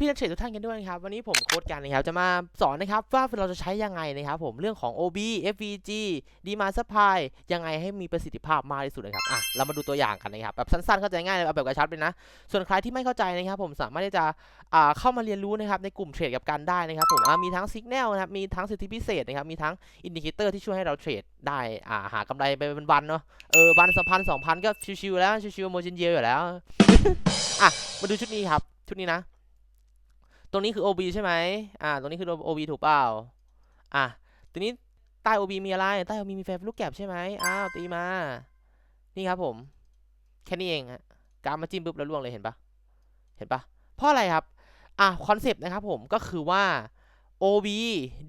พี่ๆนักเทรดทุกท่านกันด้วยนะครับ วันนี้ผมโค้ดกันนะครับ จะมาสอนนะครับว่าเราจะใช้ยังไงนะครับผมเรื่องของ OB FVG Demand Supply ยังไงให้มีประสิทธิภาพมากที่สุดนะครับอะเรามาดูตัวอย่างกันนะครับแบบสั้นๆเข้าใจง่ายเลยเอาแบบกระชับเลยนะ ส่วนใครที่ไม่เข้าใจนะครับ ผมสามารถที่จะอ่าเข้ามาเรียนรู้นะครับในกลุ่มเทรดกับกันได้นะครับ ผมอ่ามีทั้งสัญญาณนะครับมีทั้งสิทธิพิเศษนะครับมีทั้งอินดิเคเตอร์ที่ช่วยให้เราเทรดได้อ่าหากำไรไปเป็นวันเนาะเออวันสองพันสองพันก็ชิวๆแล้วชิวๆโมจินเยอยู่แล้วอะมาดูชุดนี้ครับชุดนี้นะ ตรงนี้คือ OB ใช่ไหมอ่า ตรงนี้คือ OB ถูกเปล่า อะตัวนี้ใต้ OB มีอะไร ใต้ OB มีแฟร์ลูกแก็บใช่ไหมอ้าว ตีมา นี่ครับผม แค่นี้เองฮะกาฟมาจิ้มปุ๊บแล้วล่วงเลยเห็นปะเห็นปะเพราะอะไรครับ อะคอนเซปต์นะครับผมก็คือว่า OB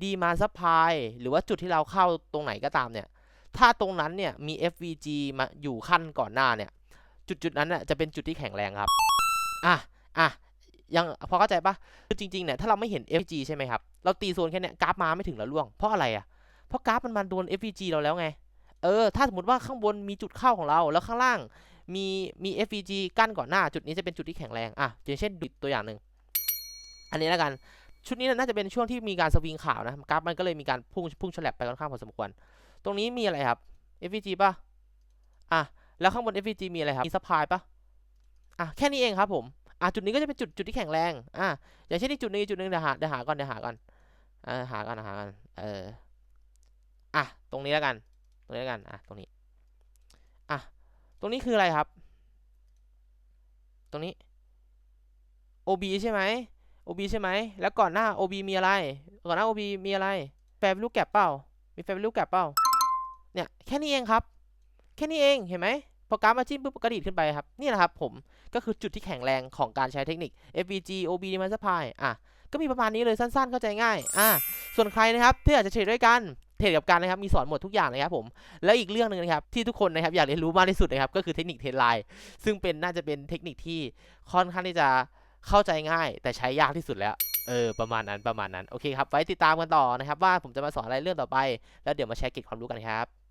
demand supply หรือว่าจุดที่เราเข้าตรงไหนก็ตามเนี่ย ถ้าตรงนั้นเนี่ยมี FVG มาอยู่ขั้นก่อนหน้าเนี่ย จุดจุดนั้นน่ะจะเป็นจุดที่แข็งแรงครับ อะ ยังพอเข้าใจปะคือจริงๆเนี่ยถ้าเราไม่เห็น FVG ใช่ไหมครับ เราตีโซนแค่เนี้ยกราฟมาไม่ถึงแล้วล่วง เพราะอะไรอะ เพราะกราฟมันมาโดน FVG เราแล้วไง เออ ถ้าสมมติว่าข้างบนมีจุดเข้าของเรา แล้วข้างล่างมีมี FVG กั้นก่อนหน้า จุดนี้จะเป็นจุดที่แข็งแรง อะอย่างเช่นดูตัวอย่างหนึ่ง อันนี้แล้วกัน ชุดนี้น่าจะเป็นช่วงที่มีการสวิงข่าวนะ กราฟมันก็เลยมีการพุ่งพุ่งฉลับไปค่อนข้างพอสมควร ตรงนี้มีอะไรครับ FVG ป่ะ อะ แล้วข้างบน FVG มีอะไรครับ มี supply ป่ะ อะ แค่นี้เองครับผม อะจุดนี้ก็จะเป็นจุดจุดที่แข็งแรง อะอย่างเช่นอีกจุดนึงอีกจุดหนึงเดี๋ยวหาเดี๋ยวหาก่อนเดี๋ยวหาก่อนอ่าหาก่อนหาก่อนเอออะตรงนี้แล้วกัน ตรงนี้แล้วกันอะตรงนี้อะตรงนี้คืออะไรครับ ตรงนี้ OB ใช่ไหม OB ใช่ไหมแล้วก่อนหน้า OB มีอะไร ก่อนหน้า OB มีอะไรแฟร์ลูกแก็บเปล่ามีแฟร์ลูกแก็บเปล่าเนี่ยแค่นี้เองครับ แค่นี้เองเห็นไหม พอกราฟมาจิ้มปุ๊บก็ดีดขึ้นไปครับ นี่แหละครับผมก็คือจุดที่แข็งแรงของการใช้เทคนิค FVG OB Demand Supply อะก็มีประมาณนี้เลยสั้นๆเข้าใจง่ายอะส่วนใครนะครับที่อยากจะเทรดด้วยกันเทรดกับกันนะครับมีสอนหมดทุกอย่างเลยครับผมแล้วอีกเรื่องหนึ่งนะครับที่ทุกคนนะครับอยากเรียนรู้มากที่สุดนะครับก็คือเทคนิคเทรดไลน์ซึ่งเป็นน่าจะเป็นเทคนิคที่ค่อนข้างที่จะเข้าใจง่าย แต่ใช้ยากที่สุดแล้วเออประมาณนั้นประมาณนั้นโอเคครับไว้ติดตามกันต่อนะครับว่าผมจะมาสอนอะไรเรื่องต่อไป แล้วเดี๋ยวมาแชร์เกร็ดความรู้กันครับ